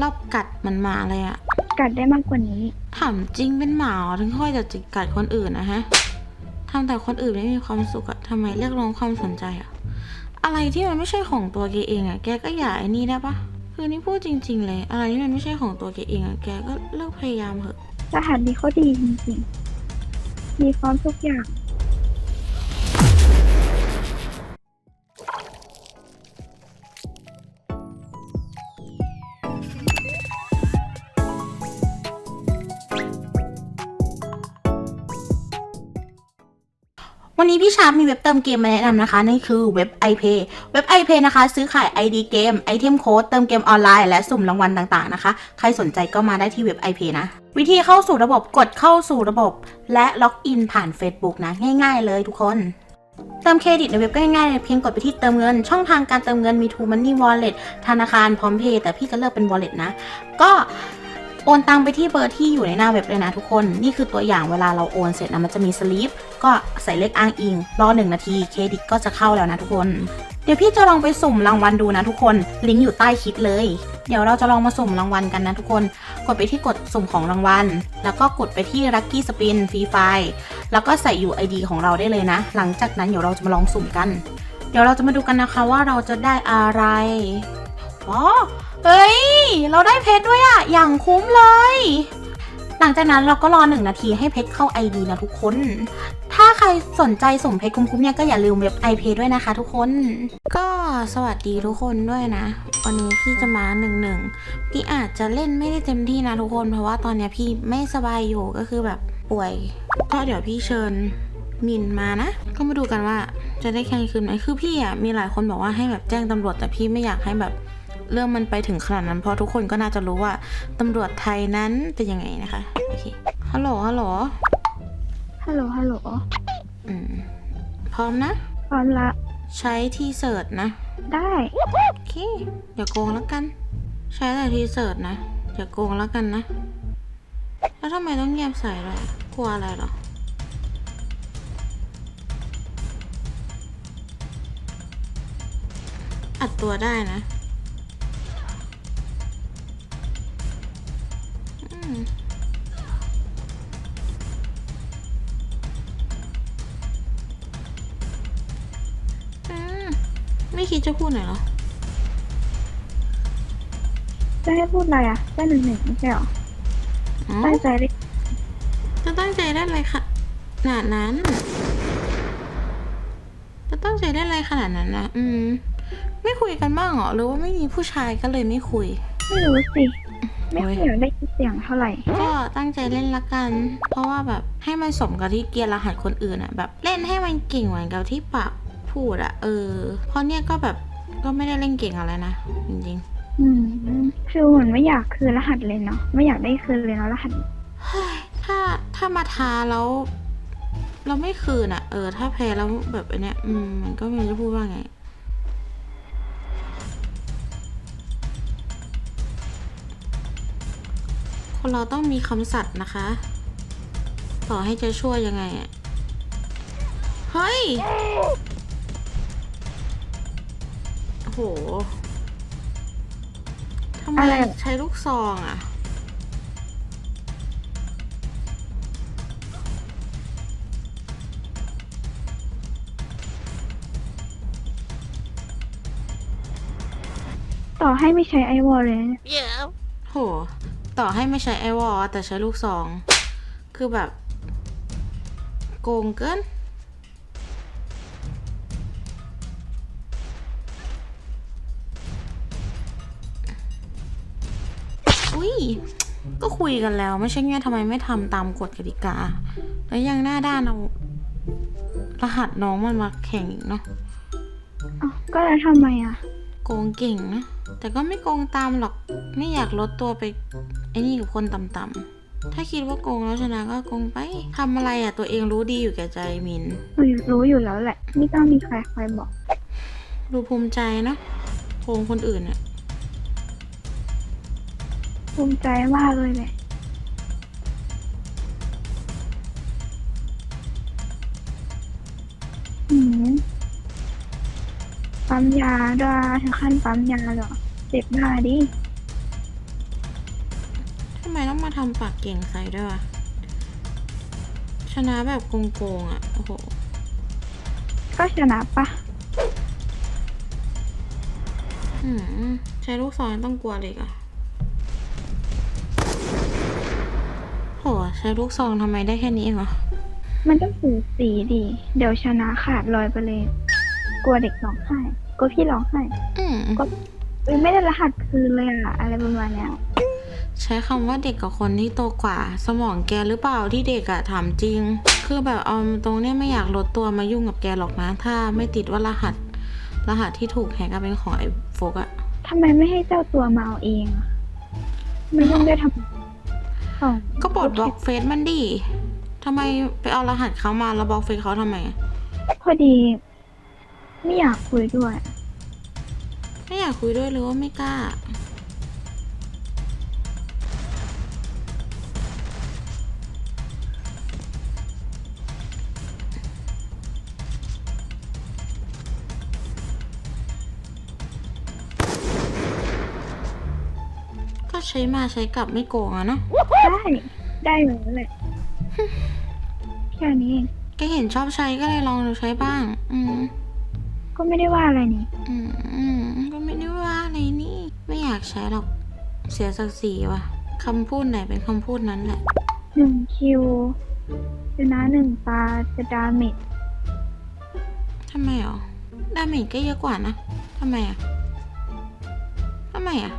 รอบกัดมันหมาเลยอะกัดได้มากกว่านี้ ถามจริงเป็นหมาเหรอถึงค่อยจะจิกกัดคนอื่นนะฮะทำแต่คนอื่นไม่มีความสุขอะทำไมเรียกร้องความสนใจอะอะไรที่มันไม่ใช่ของตัวแกเองอะแกก็อย่าไอ้นี่ได้ปะคือนี่พูดจริง ๆ เลย อะไรที่มันไม่ใช่ของตัวแกเองอะแกก็เลิกพยายามเถอะรหัสนี้เขาดีจริงๆ มีพร้อมทุกอย่าง วันนี้พี่ชาร์ปมีเว็บเติมเกมมาแนะนำนะคะนั่นคือเว็บ iPay เว็บ iPay นะคะ ซื้อขาย ID เกมไอเทมโค้ดเติมเกมออนไลน์และสุ่มรางวัลต่างๆนะคะ ใครสนใจก็มาได้ที่เว็บ iPay นะ วิธีเข้าสู่ระบบกดเข้าสู่ระบบ และล็อกอินผ่าน Facebook นะ ง่ายๆเลยทุกคนเติมเครดิตในเว็บก็ง่ายๆเพียงกดไปที่เติมเงิน ช่องทางการเติมเงินมี True Money Wallet ธนาคารพร้อมเพย์แต่พี่จะเลือกเป็น Wallet นะ ก็ โอนตังไปที่เบอร์ที่อยู่ในหน้าเว็บเลยนะทุกคน นี่คือตัวอย่างเวลาเราโอนเสร็จนะมันจะมีสลิปก็ใส่เลขอ้างอิง รอหนึ่งนาทีเครดิตก็จะเข้าแล้วนะทุกคน เดี๋ยวพี่จะลองไปสุ่มรางวัลดูนะทุกคน ลิงก์อยู่ใต้คลิปเลย เดี๋ยวเราจะลองมาสุ่มรางวัลกันนะทุกคน กดไปที่กดสุ่มของรางวัล แล้วก็กดไปที่ Lucky Spin ฟรีไฟแล้วก็ใส่ UID ของเราได้เลยนะ หลังจากนั้นเดี๋ยวเราจะมาลองสุ่มกัน เดี๋ยวเราจะมาดูกันนะคะว่าเราจะได้อะไรอ๋อ เฮ้ย เราได้เพชรด้วยอะอย่างคุ้มเลย หลังจากนั้นเราก็รอหนึ่งนาทีให้เพชรเข้า ID นะทุกคน ถ้าใครสนใจส่งเพชรคุ้มๆเนี่ยก็อย่าลืมเว็บ iPay ด้วยนะคะทุกคน ก็สวัสดีทุกคนด้วยนะ วันนี้พี่จะมาหนึ่งหนึ่งพี่อาจจะเล่นไม่ได้เต็มที่นะทุกคน เพราะว่าตอนเนี้ยพี่ไม่สบายอยู่ก็คือแบบป่วย ก็เดี๋ยวพี่เชิญมินมานะ ก็มาดูกันว่าจะได้แข่งคืนไหมคือพี่อะมีหลายคนบอกว่าให้แบบแจ้งตำรวจแต่พี่ไม่อยากให้แบบ เรื่องมันไปถึงขนาดนั้นเพราะทุกคนก็น่าจะรู้ว่าตำรวจไทยนั้นเป็นยังไงนะคะโอเคฮัลโหลฮัลโหลฮัลโหลฮัลโหลอืมพร้อมนะ พร้อมละ ใช้ทีเสิร์ชนะ ได้โอเคอย่าโกงแล้วกัน ใช้แต่ทีเสิร์ชนะอย่าโกงแล้วกันนะ แล้วทำไมต้องเงียบใส่เลยกลัวอะไรเหรออัดตัวได้นะ ไม่คิดจะพูดหน่อยเหรอ จะให้พูดอะไรอะได้หนึ่งหนึ่งไม่ใช่หรออ๋อตั้งใจเลยจะตั้งใจได้อะไรค่ะขนาดนั้น จะตั้งใจได้อะไรขนาดนั้นนะอืม ไม่คุยกันบ้างเหรอ หรือว่าไม่มีผู้ชายก็เลยไม่คุย ไม่รู้สิ ไม่ค่อยอยากได้ยินเสียงเท่าไหร่ ก็ตั้งใจเล่นละกัน เพราะว่าแบบให้มันสมกับที่เกียร์รหัสคนอื่นอะแบบเล่นให้มันเก่งเหมือนกับที่ปากพูดอะเออ เพราะเนี่ยก็แบบก็ไม่ได้เล่นเก่งอะไรนะจริงอืมคือเหมือนไม่อยากคืนรหัสเลยเนาะไม่อยากได้คืนเลยเนาะรหัสๆเฮ้ยถ้าถ้ามาทาแล้วเราไม่คืนอะเออ ถ้าแพ้แล้วแบบอันเนี้ย อืมมันก็ไม่รู้จะพูดว่าไง คนเราต้องมีคำสัตย์นะคะ ต่อให้จะช่วยยังไงอะเฮ้ยโอ้โหทำไมอะไรอะ ใช้ลูกซองอะต่อให้ไม่ใช้ไอวอลเลยนะโห ต่อให้ไม่ใช้ไอวอลแต่ใช้ลูกซองคือแบบ โกงเกินอุ้ยก็คุยกันแล้ว ไม่ใช่ไงทำไมไม่ทำตามกฎกติกา แล้วยังหน้าด้านเอารหัสน้องมันมาแข่งอีกเนาะอ๋อก็แล้วทำไมอะ โกงเก่งนะ แต่ก็ไม่โกงตามหรอก ไม่อยากลดตัวไปไอ้นี่กับคนต่ำๆ ถ้าคิดว่าโกงแล้วชนะก็โกงไปทำอะไรอะตัวเองรู้ดีอยู่แก่ใจมิน รู้อยู่แล้วแหละ ไม่ต้องมีใครคอยบอก ดูภูมิใจนะโกงคนอื่นอะภูมิใจมากเลยแหละอืม ปั๊มยาด้วยถึงขั้นปั๊มยาเหรอ เจ็บหน้าดิมาทำปากเก่งใส่ด้วยวะชนะแบบโกงๆอะ โอ้โห ก็ชนะปะอืมใช้ลูกซองยังต้องกลัวเลยอะโหใช้ลูกซองทำไมได้แค่นี้เองเหรอ มันต้องสูสีดีเดี๋ยวชนะขาดลอยไปเลย กลัวเด็กร้องไห้กลัวพี่ร้องไห้อืมก็เอ้ยไม่ได้รหัสคืนเลยอะอะไรประมาณเนี้ยใช้คำว่าเด็กกับคนที่โตกว่า สมองแกหรือเปล่าที่เด็กอะถามจริง คือแบบเอาตรงเนี้ยไม่อยากลดตัวมายุ่งกับแกหรอกนะ ถ้าไม่ติดว่ารหัส รหัสที่ถูกแฮกอะเป็นของไอ้โฟกอะทำไมไม่ให้เจ้าตัวมาเอาเองอะไม่ต้องได้ทำของก็ปลดบล็อกเฟซมันดิทำไมไปเอารหัสเขามาแล้วบล็อกเฟซเขาทำไมอะพอดี ไม่อยากคุยด้วย ไม่อยากคุยด้วยหรือว่าไม่กล้า ก็ใช้มาใช้กลับไม่โกงอะเนาะ ได้ได้เลยแหละแค่นี้เองแกเห็นชอบใช้ก็เลยลองดูใช้บ้าง อืม ก็ไม่ได้ว่าอะไรนี่ อืมอืมก็ไม่ได้ว่าอะไรนี่ ไม่อยากใช้หรอก เสียศักดิ์ศรีว่ะคำพูดไหนเป็นคำพูดนั้นแหละ หนึ่งคิวชนะหนึ่งตาจะดาเมจทำไมอะดาเมจก็เยอะกว่านะทำไมอะทำไมอะ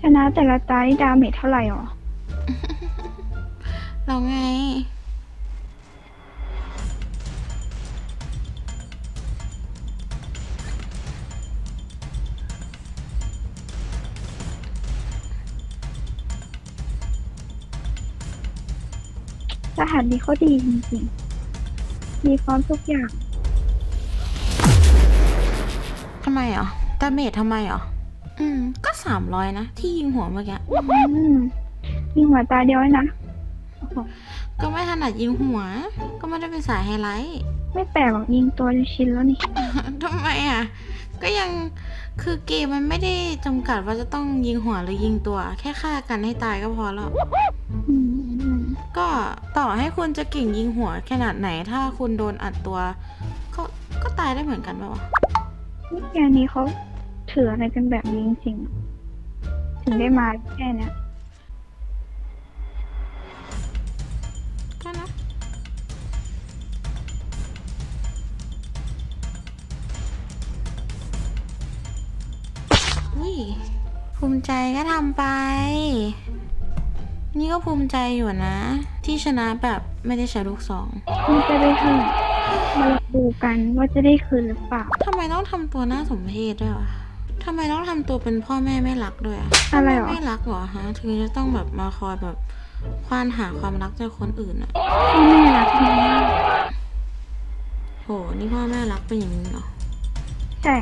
ชนะแต่ละตานี่ดาเมจเท่าไหร่หรอ เราไง รหัสนี้เขาดีจริงๆ มีพร้อมทุกอย่าง ทำไมอะดาเมจทำไมอะอืม ก็สามร้อยนะ ที่ยิงหัวเมื่อกี้ อืมมีหัวตาเดียวไว้นะโอ้โหก็ไม่ถนัดยิงหัว ก็ไม่ได้เป็นสายไฮไลท์ ไม่แปลกหรอกยิงตัวจนชินแล้วนี่ ทำไมอะ ก็ยัง คือเกมมันไม่ได้จำกัดว่าจะต้องยิงหัวหรือยิงตัว แค่ฆ่ากันให้ตายก็พอแล้วอืมอืม ก็ต่อให้คุณจะเก่งยิงหัวขนาดไหนถ้าคุณโดนอัดตัวก็ก็ตายได้เหมือนกันปะวะนี่แกนี้เขาถืออะไรกันแบบนี้จริงๆถึงได้มาแค่เนี้ยก็นะอุ้ยภูมิใจก็ทำไป นี่ก็ภูมิใจอยู่นะ ที่ชนะแบบไม่ได้ใช้ลูกสองมันจะได้เถอะมาลองดูกันว่าจะได้คืนหรือเปล่าทำไมต้องทำตัวน่าสมเพชด้วยวะทำไมต้องทำตัวเป็นพ่อแม่ไม่รักด้วยอะอะไรหรอไม่รักเหรอฮะถึงจะต้องแบบมาคอยแบบควานหาความรักจากคนอื่นอะพ่อแม่รักดีมากโหนี่พ่อแม่รักเป็นอย่างนี้เหรอใช่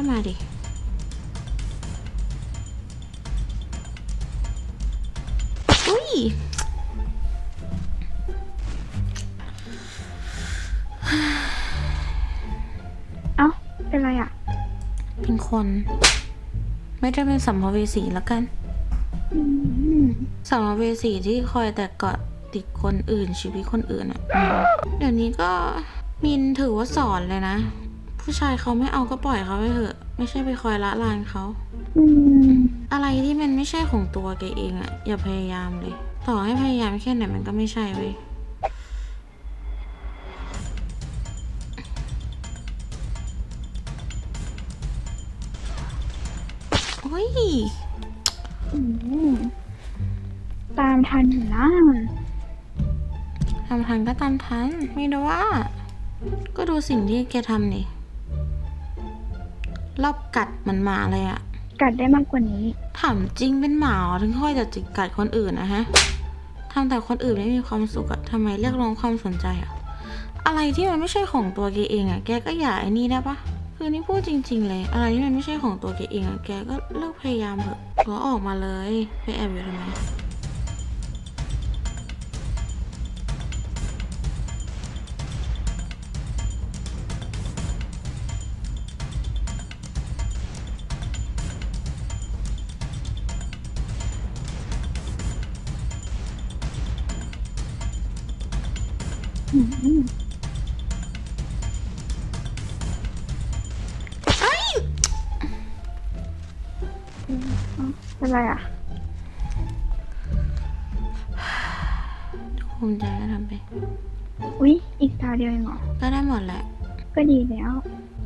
ก็มาดิ อุ้ยเอ้า เป็นไรอะ เป็นคน ไม่ได้เป็นสัมภเวสีแล้วกันอืมสัมภเวสีที่คอยแต่เกาะติดคนอื่นชีวิตคนอื่นอะอืมเดี๋ยวนี้ก็มินถือว่าสอนเลยนะ ผู้ชายเขาไม่เอาก็ปล่อยเขาไปเถอะ ไม่ใช่ไปคอยละลานเขา อืม อะไรที่มันไม่ใช่ของตัวแกเองอะอย่าพยายามเลย ต่อให้พยายามแค่ไหนมันก็ไม่ใช่เว้ยโอ้ยอืมตามทันอยู่นะทำทันก็ตามทันไม่ได้ว่า ก็ดูสิ่งที่แกทำนี่ รอบกัดมันหมาเลยอะกัดได้มากกว่านี้ ถามจริงเป็นหมาเหรอถึงค่อยจะจิกกัดคนอื่นนะฮะทำแต่คนอื่นไม่มีความสุขอะทำไมเรียกร้องความสนใจอะอะไรที่มันไม่ใช่ของตัวแกเองอะแกก็อย่าไอ้นี่ได้ปะคือนี่พูดจริง ๆ เลย อะไรที่มันไม่ใช่ของตัวแกเองอะแกก็เลิกพยายามเถอะก็ออกมาเลยไปแอบอยู่ทำไม เป็นไรอะภูมิใจก็ทำไป อุ๊ย อีกตาเดียวเองเหรอ ก็ได้หมดแหละ ก็ดีแล้ว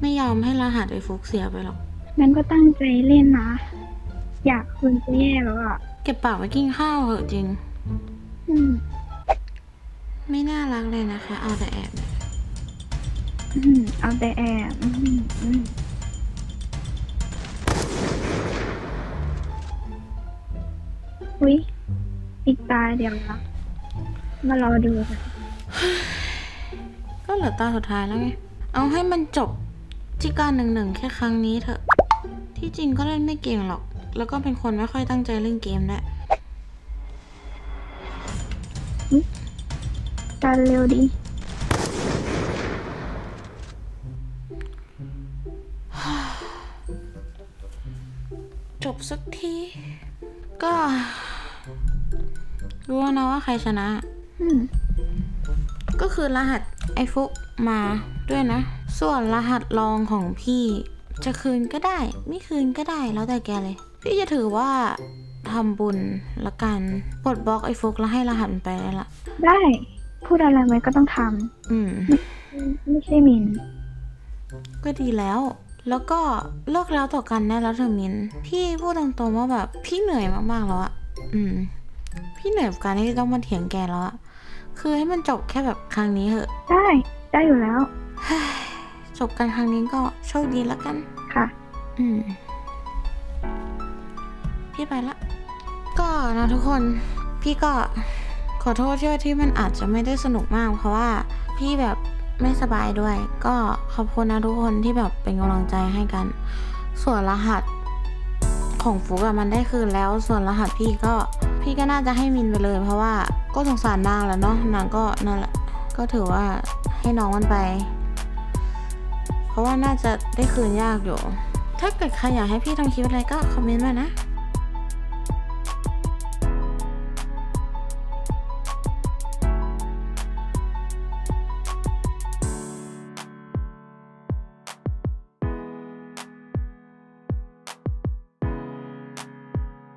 ไม่ยอมให้รหัสไอ้ฟุกเสียไปหรอก งั้นก็ตั้งใจเล่นนะ อยากคืนจะแย่แล้วอะ เก็บปากไว้กินข้าวเหอะจริง อืม ไม่น่ารักเลยนะคะ เอาแต่แอบเนี่ยอืมเอาแต่แอบอืมอืมอุ๊ยอีกตาเดียวละมารอดูกันก็เหลือตาสุดท้ายแล้วไง เอาให้มันจบที่การหนึ่งหนึ่งแค่ครั้งนี้เถอะ ที่จริงก็เล่นไม่เก่งหรอก แล้วก็เป็นคนไม่ค่อยตั้งใจเล่นเกมด้วย ตาเร็วดีจบสักที ก็ รู้แล้วนะว่าใครชนะ อืมก็คือรหัสไอฟุกมาด้วยนะ ส่วนรหัสรองของพี่ จะคืนก็ได้ ไม่คืนก็ได้แล้วแต่แกเลย พี่จะถือว่าทำบุญละกันปลดบล็อกไอฟุกแล้วให้รหัสมันไปได้ละ ได้ พูดอะไรไว้ก็ต้องทอืมำไม่ใช่มิน ก็ดีแล้ว แล้วก็เลิกแล้วต่อกันได้แล้วเธอมิน พี่พูดตรงๆว่าแบบพี่เหนื่อยมากๆแล้วอะอืม พี่เหนื่อยกับการที่ต้องมาเถียงแกแล้วอะคือให้มันจบแค่แบบครั้งนี้เถอะ ได้ได้อยู่แล้วจบกันครั้งนี้ก็โชคดีแล้วกัน ค่ะ อืม พี่ไปละ ก็นะทุกคน พี่ก็ ขอโทษที่ว่าที่มันอาจจะไม่ได้สนุกมาก เพราะว่าพี่แบบไม่สบายด้วย ก็ขอบคุณนะทุกคนที่แบบเป็นกำลังใจให้กัน ส่วนรหัสของฟุกอะมันได้คืนแล้ว ส่วนรหัสพี่ก็พี่ก็น่าจะให้มินไปเลย เพราะว่าก็สงสารนางแหล้วเนาะนางก็นั่นแหละก็ถือว่าให้น้องมันไป เพราะว่าน่าจะได้คืนยากอยู่ ถ้าเกิดใครอยากให้พี่ทำคลิปอะไรก็คอมเมนต์มานะ